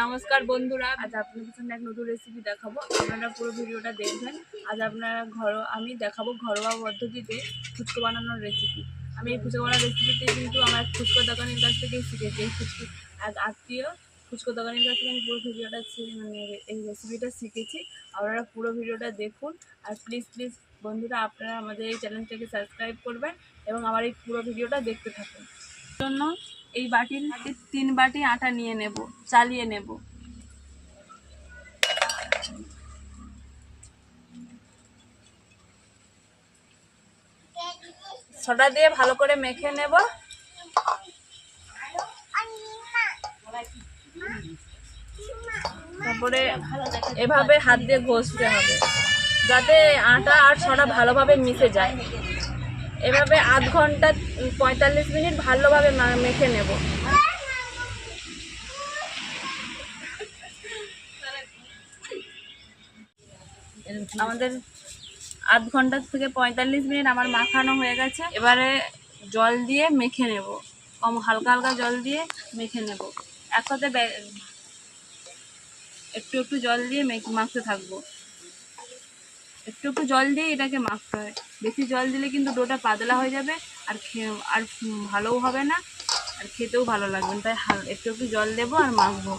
নমস্কার বন্ধুরা। আজ আপনাদের সামনে এক নতুন রেসিপি দেখাবো। আপনারা পুরো ভিডিওটা দেখবেন। আজ আপনারা ঘর আমি দেখাবো ঘরোয়া পদ্ধতিতে ফুচকো বানানোর রেসিপি আমি এই ফুচকো বানানোর রেসিপিটি কিন্তু আমার ফুচকো দোকানের কাছ থেকেই শিখেছি এই ফুচকো। এক আত্মীয় ফুচকো দোকানের কাছ থেকে আমি পুরো ভিডিওটা মানে এই রেসিপিটা শিখেছি। আপনারা পুরো ভিডিওটা দেখুন। আর প্লিজ প্লিজ বন্ধুরা, আপনারা আমাদের এই চ্যানেলটাকে সাবস্ক্রাইব করবেন এবং আমার এই পুরো ভিডিওটা দেখতে থাকুন। জন্য এই বাটির তিন বাটি আটা নিয়ে নেব, চালিয়ে নেব। সোডা দিয়ে ভালো করে মেখে নেব। তারপরে এভাবে হাত দিয়ে ঘষতে হবে, যাতে আটা আর সোডা ভালোভাবে মিশে যায়। এভাবে আধ ঘণ্টা, পঁয়তাল্লিশ মিনিট ভালোভাবে মেখে নেব। আমাদের আধ ঘণ্টা থেকে পঁয়তাল্লিশ মিনিট আমার মাখানো হয়ে গেছে। এবারে জল দিয়ে মেখে নেব। কম, হালকা হালকা জল দিয়ে মেখে নেব। একসাথে একটু একটু জল দিয়ে মেখে, মাখতে থাকব। একটু একটু জল দিয়ে এটাকে মাখতে হয়। বেশি জল দিলে কিন্তু ডোটা পাতলা হয়ে যাবে আর আর ভালোও হবে না, আর খেতেও ভালো লাগবে। তাই একটু একটু জল দেবো আর মাখবো।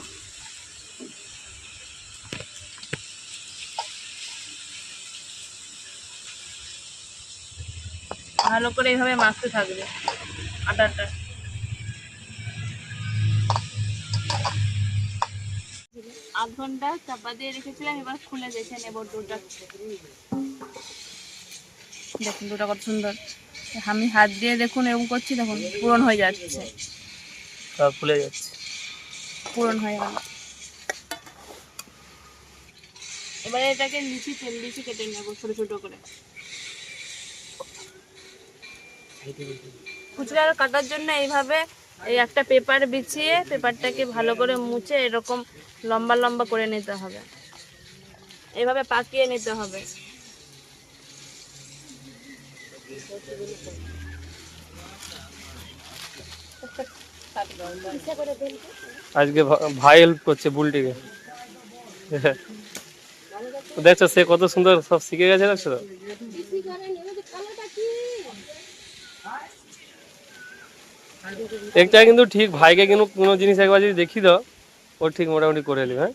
ভালো করে এইভাবে মাখতে থাকবে, আটাটা। আধ ঘণ্টা চাপা দিয়ে রেখেছিলাম এবার খুলে দেখে নেব দুটা। দেখুন দুটা কত সুন্দর। আমি হাত দিয়ে দেখুন এরকম করছি দেখুন পূরণ হয়ে যাচ্ছে। সব ফুলে যাচ্ছে। পূরণ হয়ে গেল। এবারে এটাকে লিচি তেল লিচি কেটে নেব ছোট ছোট করে। ফুচকা কাটার জন্য এইভাবে এই একটা পেপার বিছিয়ে পেপারটাকে ভালো করে মুছে এরকম লম্বা লম্বা করে নিতে হবে। এভাবে পাকিয়ে নিতে হবে। আজকে ভাই হেল্প করছে বুলটিকে। দেখছ সে কত সুন্দর সব শিখে গেছে, দেখছ তো? একটা কিন্তু ঠিক ভাইকে কিন্তু কোনো জিনিস একবার যদি দেখি দাও, ও ঠিক মোটামুটি করে নেবে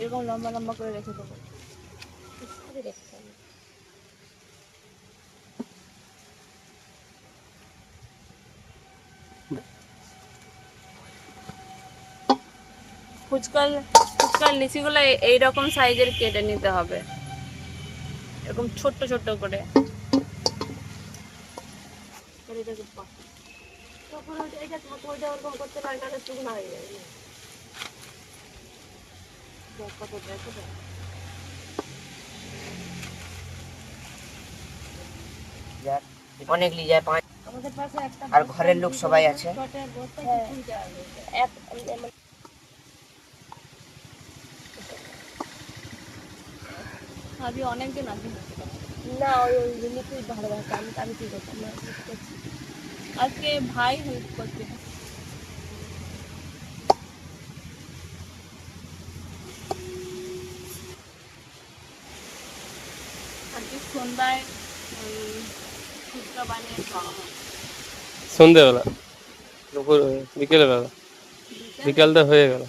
এরকম লম্বা লম্বা করে রেখে দেবো ফুচকার লিচিগুলো এই- এইরকম সাইজের কেটে নিতে হবে। এরকম ছোট্ট ছোট্ট করে যাক, অনেক নিয়ে যায় পাঁচ আর ঘরের লোক সবাই আছে আগে অনেকদিন আগে না ওই ওই জিনিসই ভালোবাসে আমি আমি কি করতাম? না আজকে ভাই হেল্প করছে আজকে সন্ধ্যায় ফুচকা বানিয়ে খাওয়া হয়। সন্ধেবেলা দুপুর বিকেলে? বেলা বিকালটা হয়ে গেল।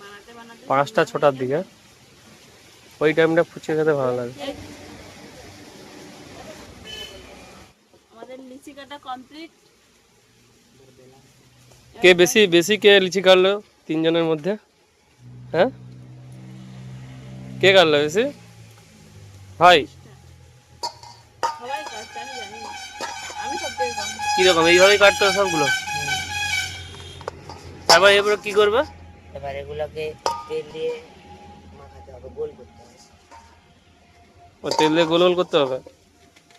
বানাতে বানাতে পাঁচটা ছটার দিকে। ওই টাইমটা ফুচকা খেতে ভালো লাগে। আমাদের লিচি কাটা কমপ্লিট কে বেশি বেশি কে লিচি কাটলো তিনজনের মধ্যে? হ্যাঁ? কে কাটলো বেশি? ভাই। কীরকম? এইভাবেই কাটতে হবে সবগুলো? তারপর এরপরে কি করবে? এবার এগুলোকে তেল দিয়ে মাখাতে হবে গোল করতে ও তেল দিয়ে গোল গোল করতে হবে।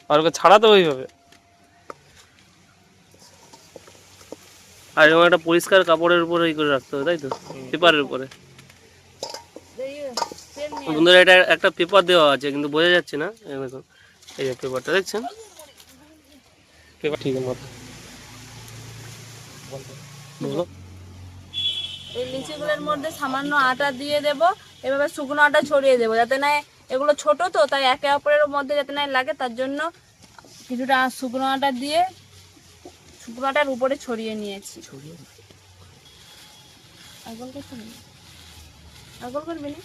আর ওকে ছাড়াতে ওইভাবে আর এরকম একটা পরিষ্কার কাপড়ের উপরে ই করে রাখতে হবে তাই তো? পেপারের উপরে। বন্ধুরা এটা একটা পেপার দেওয়া আছে কিন্তু বোঝা যাচ্ছে না। এই দেখুন এই যে পেপারটা দেখছেন? পেপার ঠিক আছে বলো এই লিচিগুলোর মধ্যে সামান্য আটা দিয়ে দেব এভাবে শুকনো আটা ছড়িয়ে দেবো যাতে না এগুলো ছোট তো তাই একে অপরের মধ্যে যাতে না লাগে তার জন্য কিছুটা শুকনো আটা দিয়ে শুকনো আটার উপরে ছড়িয়ে নিয়েছি ছড়িয়ে না। আর গোল করতে হবে না? আর গোল করবি না।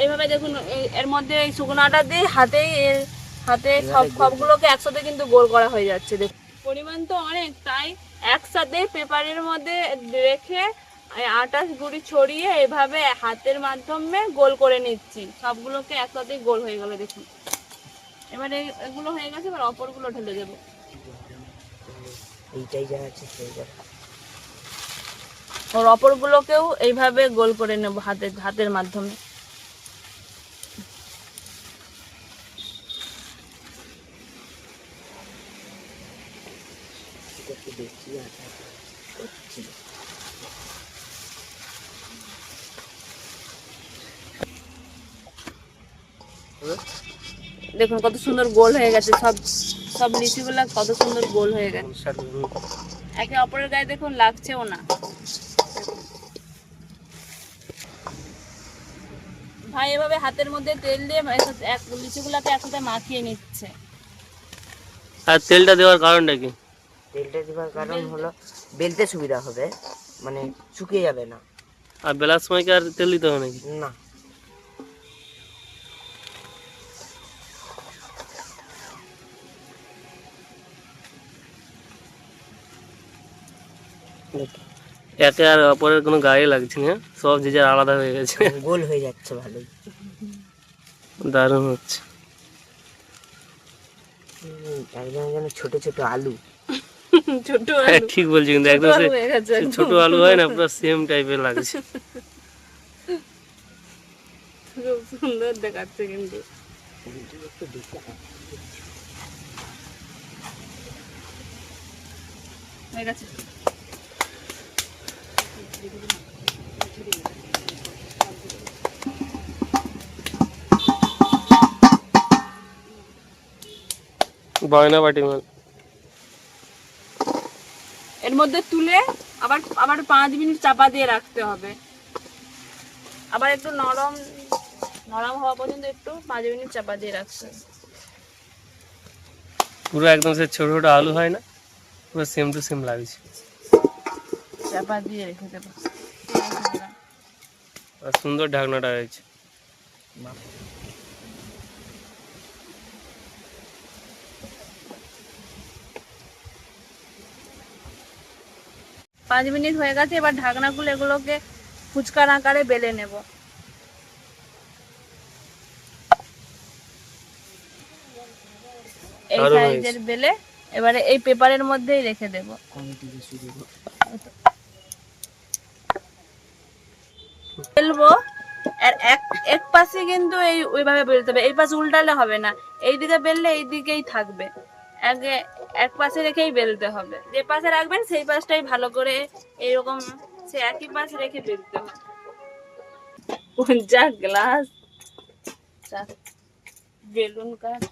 এইভাবে দেখুন এর মধ্যে এই শুকনো আটা দিয়ে হাতেই এর হাতে সব সবগুলোকে একসাথে কিন্তু গোল করা হয়ে যাচ্ছে দেখুন পরিমাণ তো অনেক তাই একসাথে পেপারের মধ্যে রেখে এই গুড়ি গুঁড়ি ছড়িয়ে এভাবে হাতের মাধ্যমে গোল করে নিচ্ছি। সবগুলোকে একসাথে গোল হয়ে গেল দেখুন। এবার এগুলো হয়ে গেছে এবার অপরগুলো ঢেলে দেবো। এইটাই আছে ওর অপরগুলোকেও এইভাবে গোল করে নেব হাতের হাতের মাধ্যমে এটা একটু বেশি আটা করছি দেখুন কত সুন্দর গোল হয়ে গেছে সব সব লিচিগুলো কত সুন্দর গোল হয়ে গেছে। একে অপরের গায়ে দেখুন লাগছেও না। ভাই এভাবে হাতের মধ্যে তেল দিয়ে এক লিচিগুলোকে একসাথে মাখিয়ে নিচ্ছে। আর তেলটা দেওয়ার কারণটা কি? তেলটা দেওয়ার কারণ হলো বেলতে সুবিধা হবে মানে শুকিয়ে যাবে না। আর বেলার সময় কি আর তেল দিতে হবে নাকি? না। একে আর অপরের কোনো গায়ে লাগছে না সব যে যার আলাদা হয়ে গেছে। গোল হয়ে যাচ্ছে ভালোই। দারুণ হচ্ছে। একদম যেন ছোট ছোট আলু। ছোট হ্যাঁ, আলু। ঠিক বলছি কিন্তু একদম ছোট আলু হয় না পুরো সেম টাইপের লাগছে। খুব সুন্দর দেখাচ্ছে কিন্তু। হয়ে গেছে। বয়না বাটি মাল এর মধ্যে তুলে আবার আবার পাঁচ মিনিট চাপা দিয়ে রাখতে হবে। আবার একটু নরম নরম হওয়া পর্যন্ত একটু পাঁচ মিনিট চাপা দিয়ে রাখতে হবে। পুরো একদম সে ছোট ছোট আলু হয় না পুরো সেম টু সেম লাগছে চাপা দিয়ে রেখে দেবো। সুন্দর ঢাকনাটা হয়েছে পাঁচ মিনিট হয়ে গেছে এবার ঢাকনা খুলে এগুলোকে ফুচকার আকারে বেলে নেব। এই সাইজের বেলে এবারে এই পেপারের মধ্যেই রেখে দেব বেলবো আর এক এক পাশে কিন্তু এই ওইভাবে বেলতে হবে। এই পাশে উল্টালে হবে না। এই দিকে বেললে এই দিকেই থাকবে। আগে এক পাশে রেখেই বেলতে হবে। যে পাশে রাখবেন, সেই পাশটাই ভালো করে এরকম সে একই পাশে রেখে বেলতে হবে। যা গ্লাস বেলুন কাঠ।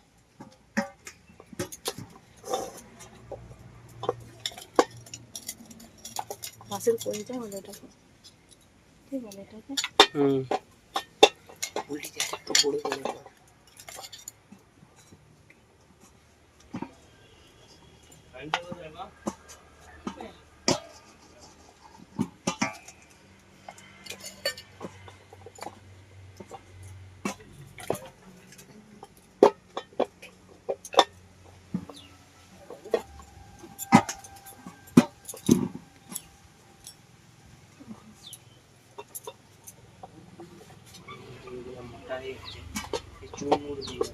বলে এটাকে? বলে এটাকে? হুম। উল্টে যাচ্ছে একটু বড় করে কর। এগুলো মোটা হয়ে গেছে। এই চুরমুর দিয়ে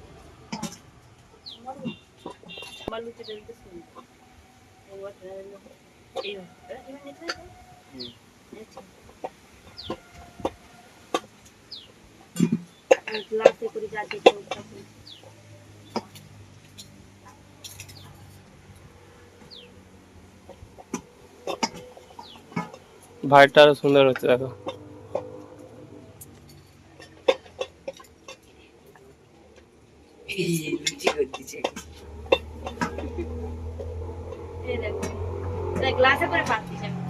আমার লুচি বেলতে শুনব একবার ট্রাই এই হুম। গ্লাসে করে যাতে ভাইটা আরও সুন্দর হচ্ছে দেখো এই লুচি করে দিচ্ছে এই দেখো এটা গ্লাসে করে পাচ্ছি আমি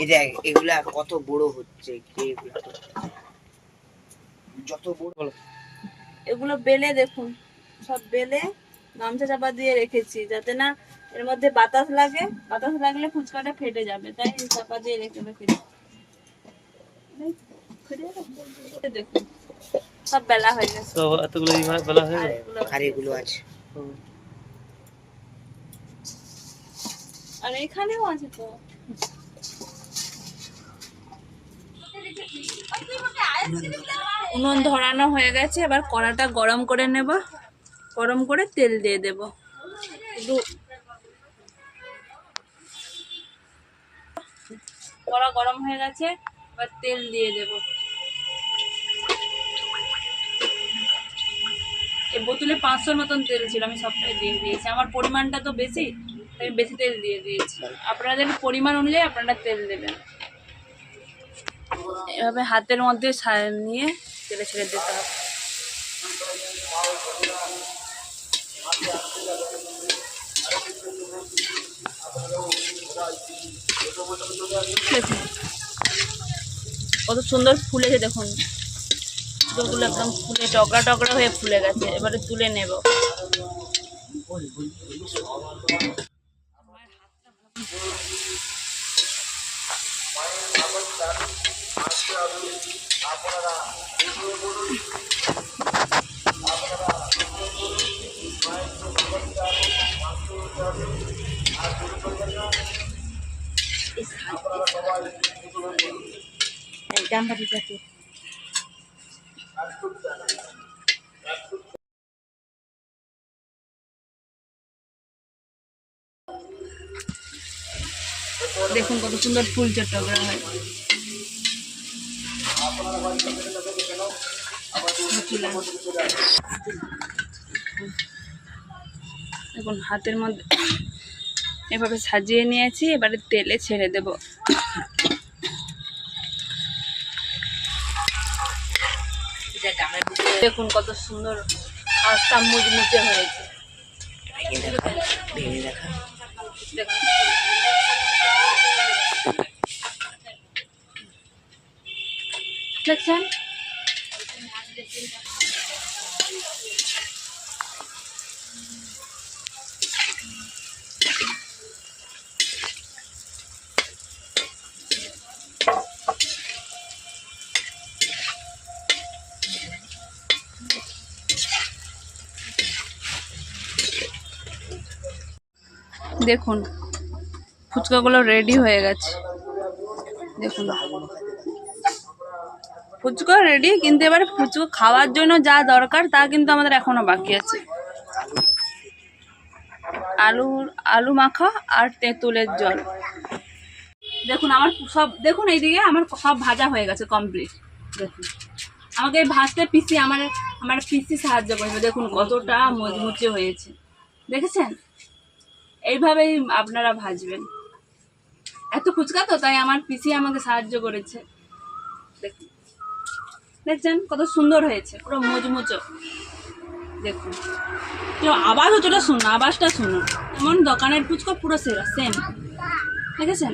এই দেখ এগুলা কত বড় হচ্ছে কে এগুলা যত বড় বলো। এগুলো বেলে দেখুন সব বেলে গামছা চাপা দিয়ে রেখেছি যাতে না এর মধ্যে বাতাস লাগে বাতাস লাগলে ফুচকাটা ফেটে যাবে তাই চাপা দিয়ে রেখে রেখেছি? দেখুন সব বেলা হয়ে গেছে। তো এতগুলো এই হয়ে আর আর এগুলো আছে। আর এখানেও আছে তো। উনুন ধরানো হয়ে গেছে, এবার কড়াটা গরম করে নেব। গরম করে তেল দিয়ে দেব। কড়া গরম হয়ে গেছে, এবার তেল দিয়ে দেব। এই বোতলে পাঁচশোর মতন তেল ছিল, আমি সবটাই দিয়ে দিয়েছি। আমার পরিমাণটা তো বেশি আমি বেশি তেল দিয়ে দিয়েছি। আপনাদের পরিমাণ অনুযায়ী আপনারা তেল দেবেন। এভাবে হাতের মধ্যে নিয়ে তেলে ছেড়ে দিতে হবে। কত সুন্দর ফুলেছে দেখুন। ফুলগুলো একদম ফুলে টকরা টকরা হয়ে ফুলে গেছে। এবারে তুলে নেব। এই জামটা ঠিক আছে দেখুন কত সুন্দর ফুল চট্টগ্রাম হয়। দেখুন, হাতের মধ্যে এভাবে সাজিয়ে নিয়েছি, এবারে তেলে ছেড়ে দেব। দেখুন কত সুন্দর আস্তা মুচমুচে হয়েছে। দেখছেন? দেখুন, ফুচকাগুলো রেডি হয়ে গেছে। দেখুন। ফুচকা রেডি কিন্তু এবারে ফুচকা খাওয়ার জন্য যা দরকার, তা কিন্তু আমাদের এখনও বাকি আছে। আলু আলু মাখা আর তেঁতুলের জল। দেখুন, আমার সব, দেখুন এইদিকে আমার সব ভাজা হয়ে গেছে কমপ্লিট দেখুন। আমাকে ভাজতে পিসি আমার আমার পিসি সাহায্য করবে দেখুন, কতটা মজমুচে হয়েছে। দেখেছেন? এইভাবেই আপনারা ভাজবেন। এত ফুচকা তো, তাই আমার পিসি আমাকে সাহায্য করেছে। দেখুন। দেখছেন কত সুন্দর হয়েছে, পুরো মুচমুচো দেখুন। তো আবার হচ্ছে শুনুন, আওয়াজটা শুনুন। এমন দোকানের ফুচকা পুরো সেরা সেম দেখেছেন?